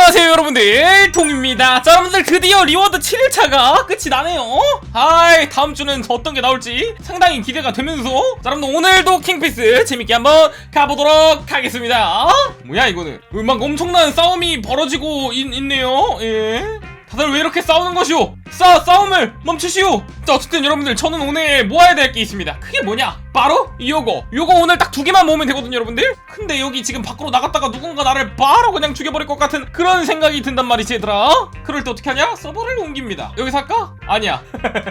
안녕하세요 여러분들. 통입니다. 자 여러분들 드디어 리워드 7일차가 끝이 나네요. 아이 다음주는 어떤 게 나올지 상당히 기대가 되면서. 자 여러분들 오늘도 킹피스 재밌게 한번 가보도록 하겠습니다. 뭐야 이거는? 막 엄청난 싸움이 벌어지고 있, 있네요? 예? 다들 왜 이렇게 싸우는 것이오? 싸 싸움을 멈추시오. 자 어쨌든 여러분들 저는 오늘 모아야 될 게 있습니다. 그게 뭐냐? 바로 요거. 요거 오늘 딱 두 개만 모으면 되거든요, 여러분들. 근데 여기 지금 밖으로 나갔다가 누군가 나를 바로 그냥 죽여버릴 것 같은 그런 생각이 든단 말이지, 얘들아. 그럴 때 어떻게 하냐? 서버를 옮깁니다. 여기서 할까? 아니야.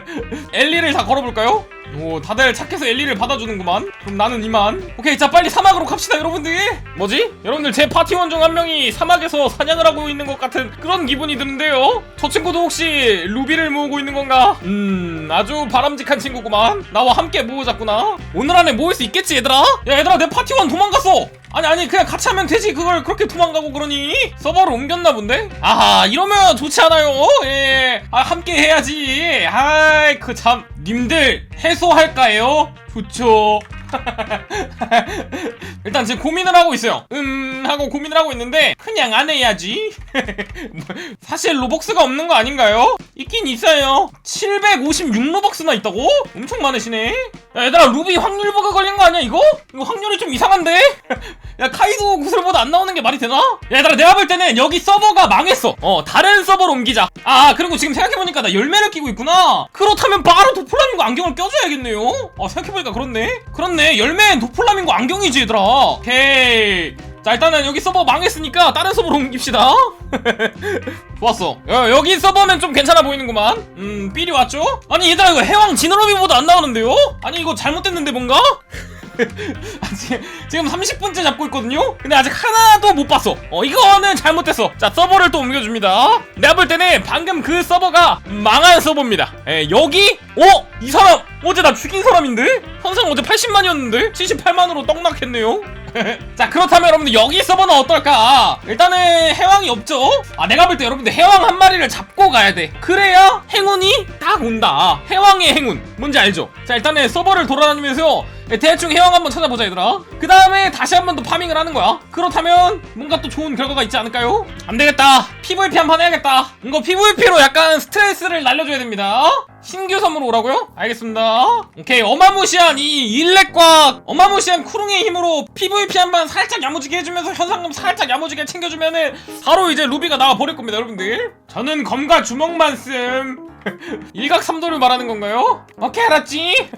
엘리를 다 걸어볼까요? 오 다들 착해서 엘리를 받아주는구만. 그럼 나는 이만. 오케이 자 빨리 사막으로 갑시다 여러분들 뭐지? 여러분들 제 파티원 중 한 명이 사막에서 사냥을 하고 있는 것 같은 그런 기분이 드는데요. 저 친구도 혹시 루비를 모으고 있는 건가? 음 아주 바람직한 친구구만. 나와 함께 모으자꾸나. 오늘 안에 모을 수 있겠지 얘들아? 야 얘들아 내 파티원 도망갔어. 아니 아니 그냥 같이 하면 되지. 그걸 그렇게 도망가고 그러니? 서버를 옮겼나 본데? 아하 이러면 좋지 않아요. 예. 아, 함께 해야지. 아이 그참 님들 해소할까요 좋죠 일단 지금 고민을 하고 있어요 음 하고 고민을 하고 있는데 그냥 안 해야지 사실 로벅스가 없는 거 아닌가요? 있긴 있어요 756 로벅스나 있다고? 엄청 많으시네 야 얘들아 루비 확률 버그 걸린 거 아니야 이거? 이거 확률이 좀 이상한데? 야 카이도 구슬보다 안 나오는 게 말이 되나? 야, 얘들아 내가 볼 때는 여기 서버가 망했어. 어 다른 서버로 옮기자. 아 그리고 지금 생각해보니까 나 열매를 끼고 있구나. 그렇다면 바로 도플라밍고 안경을 껴줘야겠네요. 아 생각해보니까 그렇네. 그렇네. 열매는 도플라밍고 안경이지 얘들아. 오케이. 자 일단은 여기 서버 망했으니까 다른 서버로 옮깁시다. 좋았어. 야, 여기 서버면 좀 괜찮아 보이는구만. 음 삘이 왔죠? 아니 얘들아 이거 해왕 지느러미보다 안 나오는데요? 아니 이거 잘못됐는데 뭔가? 아, 지금, 지금 30분째 잡고 있거든요? 근데 아직 하나도 못 봤어. 어, 이거는 잘못됐어. 자, 서버를 또 옮겨줍니다. 내가 볼 때는 방금 그 서버가 망한 서버입니다. 예, 여기? 어? 이 사람! 어제 나 죽인 사람인데? 현상 어제 80만이었는데? 78만으로 떡락했네요? 자, 그렇다면 여러분들 여기 서버는 어떨까? 일단은 해왕이 없죠? 아, 내가 볼 때 여러분들 해왕 한 마리를 잡고 가야 돼. 그래야 행운이 딱 온다. 해왕의 행운. 뭔지 알죠? 자, 일단은 서버를 돌아다니면서 대충 해왕 한번 찾아보자 얘들아. 그 다음에 다시 한 번 더 파밍을 하는 거야. 그렇다면 뭔가 또 좋은 결과가 있지 않을까요? 안되겠다. PVP 한 판 해야겠다. 이거 PVP로 약간 스트레스를 날려줘야 됩니다 신규 선물 오라고요? 알겠습니다 오케이 어마무시한 이 일렉과 어마무시한 쿠룽의 힘으로 PVP 한 번 살짝 야무지게 해주면서 현상금 살짝 야무지게 챙겨주면은 바로 이제 루비가 나와 버릴 겁니다 여러분들 저는 검과 주먹만 씀 일각삼도를 말하는 건가요? 오케이 알았지?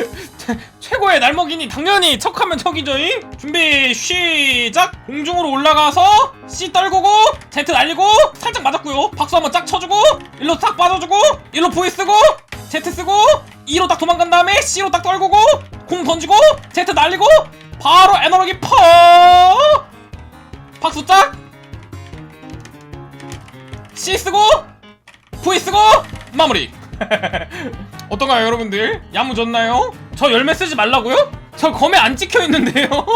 최고의 날먹이니 당연히 척하면 척이죠잉? 준비 시작! 공중으로 올라가서 C 떨구고 Z 날리고 살짝 맞았고요 박수 한번 짝 쳐주고 일로 딱 빠져주고 일로 쓰고 Z 쓰고 E로 딱 도망간 다음에 C로 딱 떨구고 공 던지고 Z 날리고 바로 에너지 퍼 박수 짝 C 쓰고 V 쓰고 마무리 어떤가요 여러분들? 야무졌나요? 저 열매 쓰지 말라고요? 저 검에 안 찍혀 있는데요?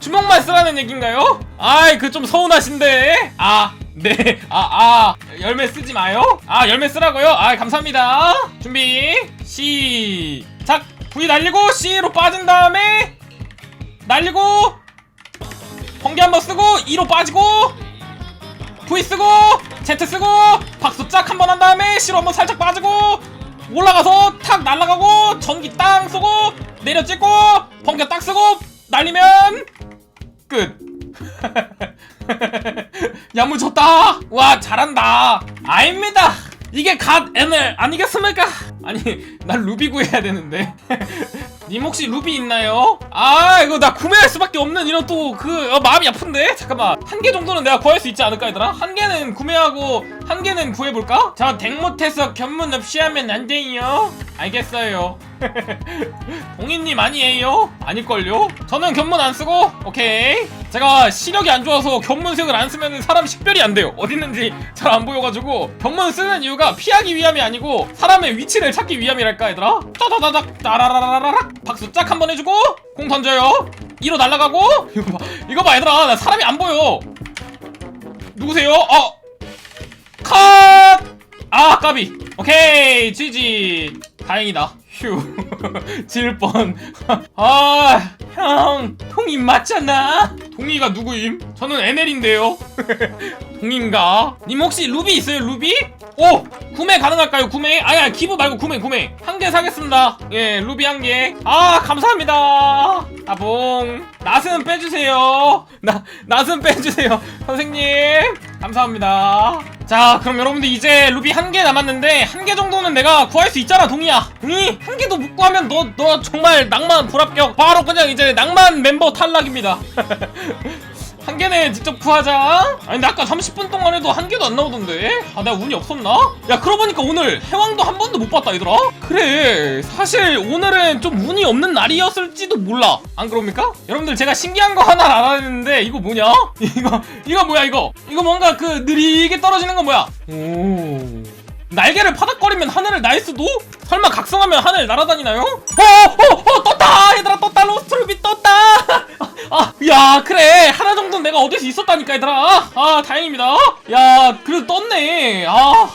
주먹만 쓰라는 얘긴가요? 아이 그 좀 서운하신데 아 네, 아, 아, 열매 쓰지 마요? 아, 열매 쓰라고요? 아, 감사합니다. 준비, 시작! V 날리고, C로 빠진 다음에, 날리고, 번개 한번 쓰고, E로 빠지고, V 쓰고 Z 쓰고 박수 짝 한번 한 다음에 C로 한번 살짝 빠지고 올라가서 탁 날아가고 전기 땅 쏘고 내려 찍고 번개 딱 쓰고 날리면 끝 야무졌다. 와 잘한다. 아닙니다. 이게 갓 N을 아니겠습니까? 아니 난 루비 구해야 되는데. 님 혹시 루비 있나요? 아 이거 나 구매할 수밖에 없는 이런 또 그 마음이 아픈데? 잠깐만 한 개 정도는 내가 구할 수 있지 않을까 얘들아? 한 개는 구매하고 한 개는 구해볼까? 저덱 못해서 견문 없이 하면 안 돼요 알겠어요 동인님 아니에요? 아닐걸요? 저는 견문 안 쓰고 오케이 제가 시력이 안 좋아서 견문색을 안 쓰면 사람 식별이 안 돼요 어디 있는지 잘 안 보여가지고 견문 쓰는 이유가 피하기 위함이 아니고 사람의 위치를 찾기 위함이랄까 얘들아 따다다닥 따라라라라락 박수 짝 한번 해주고 공 던져요 2로 날아가고? 이거 봐 이거 봐 얘들아. 나 사람이 안 보여. 누구세요? 어. 컷! 아 까비. 오케이. GG 다행이다 휴 질 뻔. 아형 동이 맞잖아. 동이가 누구임? 저는 NL인데요. 동인가? 님 혹시 루비 있어요 루비? 오! 구매 가능할까요 구매? 아야 기부 말고 구매 구매. 한 개 사겠습니다. 예 루비 한 개 아 감사합니다. 아봉. 낫은 빼주세요. 나 낫은 빼주세요 선생님. 감사합니다. 자 그럼 여러분들 이제 루비 한 개 남았는데 한 개 정도는 내가 구할 수 있잖아 동이야. 동 개도 못 구하면 너 너 정말 낭만 불합격 바로 그냥 이제 낭만 멤버 탈락입니다 한 개는 직접 구하자. 아니 근데 아까 30분 동안 해도 한 개도 안 나오던데. 아 내가 운이 없었나? 야 그러고 보니까 오늘 해왕도 한 번도 못 봤다 얘들아. 그래 사실 오늘은 좀 운이 없는 날이었을지도 몰라. 안 그럽니까? 여러분들 제가 신기한 거 하나 알아냈는데 이거 뭐냐? 이거 이거 뭐야 이거? 이거 뭔가 그 느리게 떨어지는 건 뭐야? 오. 날개를 파닥거리면 하늘을 날 수도? 설마 각성하면 하늘 날아다니나요? 어, 어, 어, 떴다! 얘들아, 떴다! 로스트루비 떴다! 아, 야, 그래. 하나 정도는 내가 얻을 수 있었다니까, 얘들아. 아, 다행입니다. 야, 그래도 떴네. 아, 한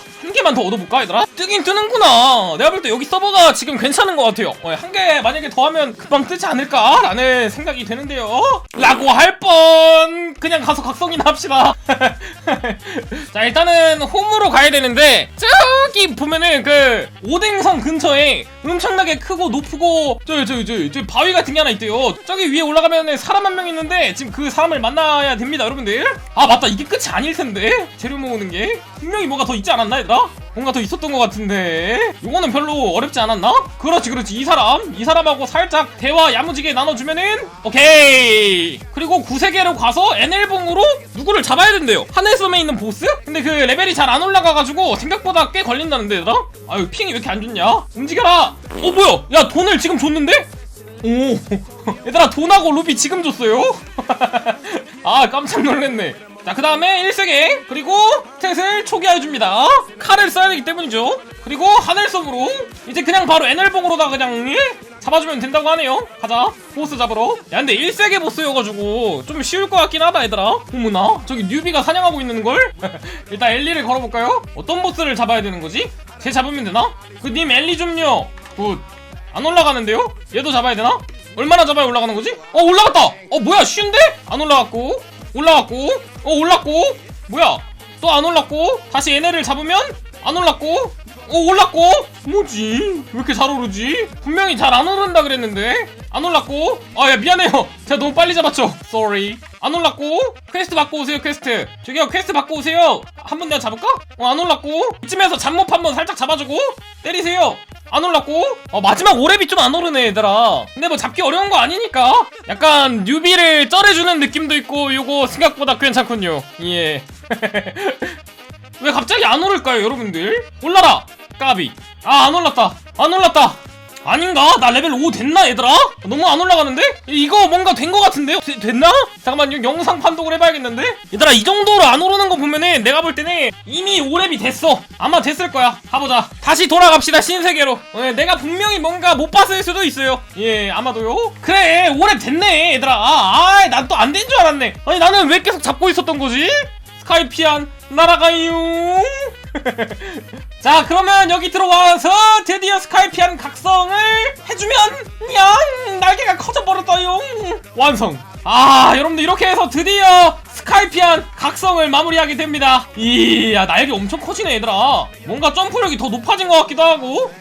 개만 더 얻어볼까, 얘들아? 뜨긴 뜨는구나. 내가 볼 때 여기 서버가 지금 괜찮은 것 같아요. 어, 한개 만약에 더 하면 금방 뜨지 않을까 라는 생각이 되는데요. 라고 할 뻔. 그냥 가서 각성이나 합시다. 자, 일단은 홈으로 가야 되는데, 저기 보면은 그, 오뎅성 근처에 엄청나게 크고 높고, 저기, 저기, 저기, 저기 바위 같은 게 하나 있대요. 저기 위에 올라가면은 사람 한 명 있는데, 지금 그 사람을 만나야 됩니다, 여러분들. 아, 맞다. 이게 끝이 아닐 텐데. 재료 모으는 게. 분명히 뭐가 더 있지 않았나, 얘들아? 뭔가 더 있었던 것 같은데. 요거는 별로 어렵지 않았나? 그렇지, 그렇지. 이 사람. 이 사람하고 살짝 대화 야무지게 나눠주면은, 오케이. 그리고 구세계로 가서 NL봉으로 누구를 잡아야 된대요. 하늘섬에 있는 보스? 근데 그 레벨이 잘 안 올라가가지고 생각보다 꽤 걸린다는데, 얘들아? 아유, 핑이 왜 이렇게 안 좋냐? 움직여라! 어, 뭐야? 야, 돈을 지금 줬는데? 오, 얘들아 돈하고 루비 지금 줬어요? 아 깜짝 놀랐네 자 그 다음에 1세계 그리고 스탯을 초기화해줍니다 칼을 써야 되기 때문이죠 그리고 하늘섬으로 이제 그냥 바로 에넬봉으로다 그냥 예? 잡아주면 된다고 하네요 가자 보스 잡으러 야 근데 1세계 보스여가지고 좀 쉬울 것 같긴 하다 얘들아 어머나 저기 뉴비가 사냥하고 있는걸? 일단 엘리를 걸어볼까요? 어떤 보스를 잡아야 되는 거지? 쟤 잡으면 되나? 그 님 엘리 좀요 굿안 올라가는데요? 얘도 잡아야 되나? 얼마나 잡아야 올라가는 거지? 어 올라갔다! 어 뭐야 쉬운데? 안 올라갔고 올라갔고? 어 올랐고? 뭐야? 또 안 올랐고? 다시 얘네를 잡으면 안 올랐고 어 올랐고? 뭐지? 왜 이렇게 잘 오르지? 분명히 잘 안 오른다 그랬는데? 안 올랐고? 아 야 미안해요. 제가 너무 빨리 잡았죠? Sorry. 안 올랐고? 퀘스트 받고 오세요 퀘스트. 저기요 퀘스트 받고 오세요. 한 번 내가 잡을까? 어 안 올랐고? 이쯤에서 잡몹 한 번 살짝 잡아주고 때리세요. 안 올랐고? 어, 마지막 오랩이 좀 안 오르네 얘들아. 근데 뭐 잡기 어려운 거 아니니까. 약간 뉴비를 쩔어주는 느낌도 있고 요거 생각보다 괜찮군요. 예. 왜 갑자기 안 오를까요 여러분들? 올라라 까비 아 안 올랐다 안 올랐다 아닌가? 나 레벨 5 됐나 얘들아? 너무 안 올라가는데? 이거 뭔가 된거 같은데요? 되- 됐나? 잠깐만 이거 영상 판독을 해봐야겠는데? 얘들아 이 정도로 안 오르는 거 보면은 내가 볼 때는 이미 5렙이 됐어 아마 됐을 거야 가보자 다시 돌아갑시다 신세계로 예, 내가 분명히 뭔가 못 봤을 수도 있어요 예 아마도요 그래 5렙 됐네 얘들아 아난 또 안 된 줄 알았네 아니 나는 왜 계속 잡고 있었던 거지? 스카이피안 날아가요 자 그러면 여기 들어와서 드디어 스카이피안 각성을 해주면 냥! 날개가 커져버렸어요. 완성! 아 여러분들 이렇게 해서 드디어 스카이피안 각성을 마무리하게 됩니다. 이야 날개 엄청 커지네 얘들아. 뭔가 점프력이 더 높아진 것 같기도 하고